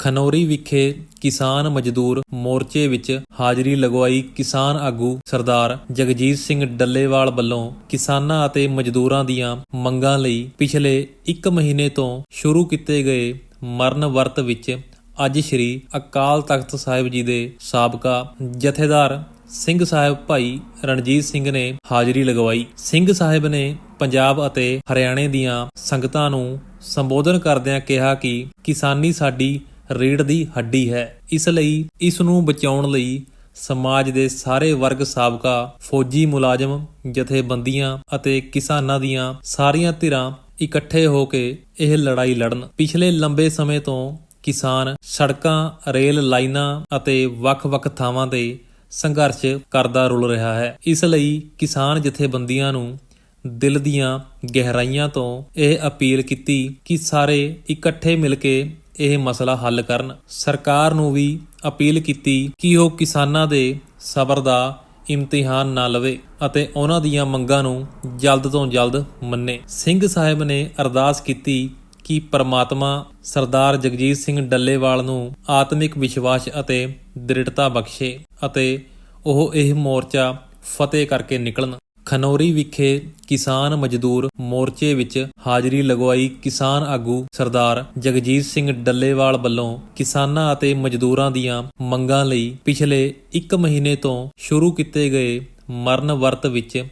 ਖਨੌਰੀ ਵਿਖੇ ਕਿਸਾਨ ਮਜ਼ਦੂਰ ਮੋਰਚੇ ਵਿੱਚ ਹਾਜ਼ਰੀ ਲਗਵਾਈ ਕਿਸਾਨ ਆਗੂ ਸਰਦਾਰ ਜਗਜੀਤ ਸਿੰਘ ਡੱਲੇਵਾਲ ਵੱਲੋਂ ਕਿਸਾਨਾਂ ਅਤੇ ਮਜ਼ਦੂਰਾਂ ਦੀਆਂ ਮੰਗਾਂ ਲਈ ਪਿਛਲੇ 1 ਮਹੀਨੇ ਤੋਂ ਸ਼ੁਰੂ ਕੀਤੇ ਗਏ ਮਰਨ ਵਰਤ ਵਿੱਚ ਅੱਜ ਸ੍ਰੀ ਅਕਾਲ ਤਖਤ ਸਾਹਿਬ ਜੀ ਦੇ ਸਾਬਕਾ ਜਥੇਦਾਰ ਸਿੰਘ ਸਾਹਿਬ ਭਾਈ ਰਣਜੀਤ ਸਿੰਘ ਨੇ ਹਾਜ਼ਰੀ ਲਗਵਾਈ। ਸਿੰਘ ਸਾਹਿਬ ਨੇ ਪੰਜਾਬ ਅਤੇ ਹਰਿਆਣੇ ਦੀਆਂ ਸੰਗਤਾਂ ਨੂੰ ਸੰਬੋਧਨ ਕਰਦਿਆਂ ਕਿਹਾ ਕਿ ਕਿਸਾਨੀ ਸਾਡੀ ਰੀੜ ਦੀ ਹੱਡੀ ਹੈ। ਇਸ ਲਈ ਇਸ ਨੂੰ ਬਚਾਉਣ ਲਈ ਸਮਾਜ ਦੇ ਸਾਰੇ ਵਰਗ ਸਾਬਕਾ, ਫੌਜੀ ਮੁਲਾਜ਼ਮ, ਜਥੇਬੰਦੀਆਂ ਅਤੇ ਕਿਸਾਨਾਂ ਦੀਆਂ ਸਾਰੀਆਂ ਧਿਰਾਂ ਇਕੱਠੇ ਹੋ ਕੇ ਇਹ ਲੜਾਈ ਲੜਨ। ਪਿਛਲੇ ਲੰਬੇ ਸਮੇਂ ਤੋਂ ਕਿਸਾਨ ਸੜਕਾਂ, ਰੇਲ ਲਾਈਨਾਂ ਅਤੇ ਵੱਖ-ਵੱਖ ਥਾਵਾਂ ਤੇ ਸੰਘਰਸ਼ ਕਰਦਾ ਰੁਲ ਰਿਹਾ ਹੈ। ਇਸ ਲਈ ਕਿਸਾਨ ਜਥੇਬੰਦੀਆਂ ਨੂੰ ਦਿਲ ਦੀਆਂ ਗਹਿਰਾਈਆਂ ਤੋਂ ਇਹ ਅਪੀਲ ਕੀਤੀ ਕਿ ਸਾਰੇ ਇਕੱਠੇ ਮਿਲ ਕੇ ਇਹ ਮਸਲਾ ਹੱਲ ਕਰਨ ਸਰਕਾਰ ਨੂੰ ਵੀ ਅਪੀਲ ਕੀਤੀ ਕਿ ਉਹ ਕਿਸਾਨਾਂ ਦੇ ਸਬਰ ਦਾ ਇਮਤਿਹਾਨ ਨਾ ਲਵੇ ਅਤੇ ਉਹਨਾਂ ਦੀਆਂ ਮੰਗਾਂ ਨੂੰ ਜਲਦ ਤੋਂ ਜਲਦ ਮੰਨੇ। ਸਿੰਘ ਸਾਹਿਬ ਨੇ ਅਰਦਾਸ ਕੀਤੀ ਕਿ ਪ੍ਰਮਾਤਮਾ ਸਰਦਾਰ ਜਗਜੀਤ ਸਿੰਘ ਡੱਲੇਵਾਲ ਨੂੰ ਆਤਮਿਕ ਵਿਸ਼ਵਾਸ ਅਤੇ ਦ੍ਰਿੜਤਾ ਬਖਸ਼ੇ ਅਤੇ ਉਹ ਇਹ ਮੋਰਚਾ ਫਤਿਹ ਕਰਕੇ ਨਿਕਲਣ। ਖਨੌਰੀ ਵਿਖੇ ਕਿਸਾਨ ਮਜ਼ਦੂਰ ਮੋਰਚੇ ਵਿੱਚ ਹਾਜ਼ਰੀ ਲਗਵਾਈ ਕਿਸਾਨ ਆਗੂ ਸਰਦਾਰ ਜਗਜੀਤ ਸਿੰਘ ਡੱਲੇਵਾਲ ਵੱਲੋਂ ਕਿਸਾਨਾਂ ਅਤੇ ਮਜ਼ਦੂਰਾਂ ਦੀਆਂ ਮੰਗਾਂ ਲਈ ਪਿਛਲੇ 1 ਮਹੀਨੇ ਤੋਂ ਸ਼ੁਰੂ ਕੀਤੇ ਗਏ ਮਰਨ ਵਰਤ ਵਿੱਚ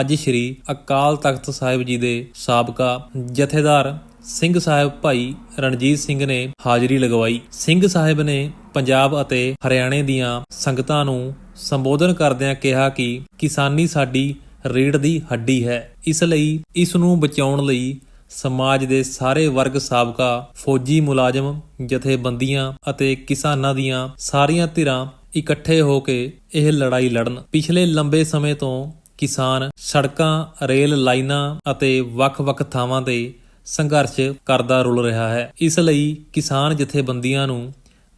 ਅੱਜ ਸ੍ਰੀ ਅਕਾਲ ਤਖਤ ਸਾਹਿਬ ਜੀ ਦੇ ਸਾਬਕਾ ਜਥੇਦਾਰ ਸਿੰਘ ਸਾਹਿਬ ਭਾਈ ਰਣਜੀਤ ਸਿੰਘ ਨੇ ਹਾਜ਼ਰੀ ਲਗਵਾਈ। ਸਿੰਘ ਸਾਹਿਬ ਨੇ ਪੰਜਾਬ ਅਤੇ ਹਰਿਆਣੇ ਦੀਆਂ ਸੰਗਤਾਂ ਨੂੰ ਸੰਬੋਧਨ ਕਰਦਿਆਂ ਕਿਹਾ ਕਿ ਕਿਸਾਨੀ ਸਾਡੀ ਰੀੜ ਦੀ ਹੱਡੀ ਹੈ। ਇਸ ਲਈ ਇਸ ਨੂੰ ਬਚਾਉਣ ਲਈ ਸਮਾਜ ਦੇ ਸਾਰੇ ਵਰਗ ਸਾਬਕਾ, ਫੌਜੀ ਮੁਲਾਜ਼ਮ, ਜਥੇਬੰਦੀਆਂ ਅਤੇ ਕਿਸਾਨਾਂ ਦੀਆਂ ਸਾਰੀਆਂ ਧਿਰਾਂ ਇਕੱਠੇ ਹੋ ਕੇ ਇਹ ਲੜਾਈ ਲੜਨ। ਪਿਛਲੇ ਲੰਬੇ ਸਮੇਂ ਤੋਂ ਕਿਸਾਨ ਸੜਕਾਂ, ਰੇਲ ਲਾਈਨਾਂ ਅਤੇ ਵੱਖ-ਵੱਖ ਥਾਵਾਂ ਤੇ ਸੰਘਰਸ਼ ਕਰਦਾ ਰੁਲ ਰਿਹਾ ਹੈ। ਇਸ ਲਈ ਕਿਸਾਨ ਜਥੇਬੰਦੀਆਂ ਨੂੰ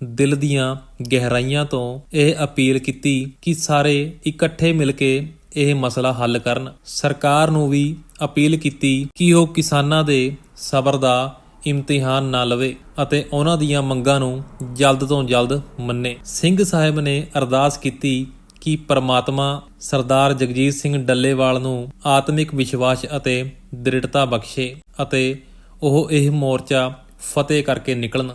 ਦਿਲ ਦੀਆਂ ਗਹਿਰਾਈਆਂ ਤੋਂ ਇਹ ਅਪੀਲ ਕੀਤੀ ਕਿ ਸਾਰੇ ਇਕੱਠੇ ਮਿਲ ਕੇ ਇਹ ਮਸਲਾ ਹੱਲ ਕਰਨ ਸਰਕਾਰ ਨੂੰ ਵੀ ਅਪੀਲ ਕੀਤੀ ਕਿ ਉਹ ਕਿਸਾਨਾਂ ਦੇ ਸਬਰ ਦਾ ਇਮਤਿਹਾਨ ਨਾ ਲਵੇ ਅਤੇ ਉਹਨਾਂ ਦੀਆਂ ਮੰਗਾਂ ਨੂੰ ਜਲਦ ਤੋਂ ਜਲਦ ਮੰਨੇ। ਸਿੰਘ ਸਾਹਿਬ ਨੇ ਅਰਦਾਸ ਕੀਤੀ ਕਿ ਪਰਮਾਤਮਾ ਸਰਦਾਰ ਜਗਜੀਤ ਸਿੰਘ ਡੱਲੇਵਾਲ ਨੂੰ ਆਤਮਿਕ ਵਿਸ਼ਵਾਸ ਅਤੇ ਦ੍ਰਿੜਤਾ ਬਖਸ਼ੇ ਅਤੇ ਉਹ ਇਹ ਮੋਰਚਾ ਫਤਿਹ ਕਰਕੇ ਨਿਕਲਣ।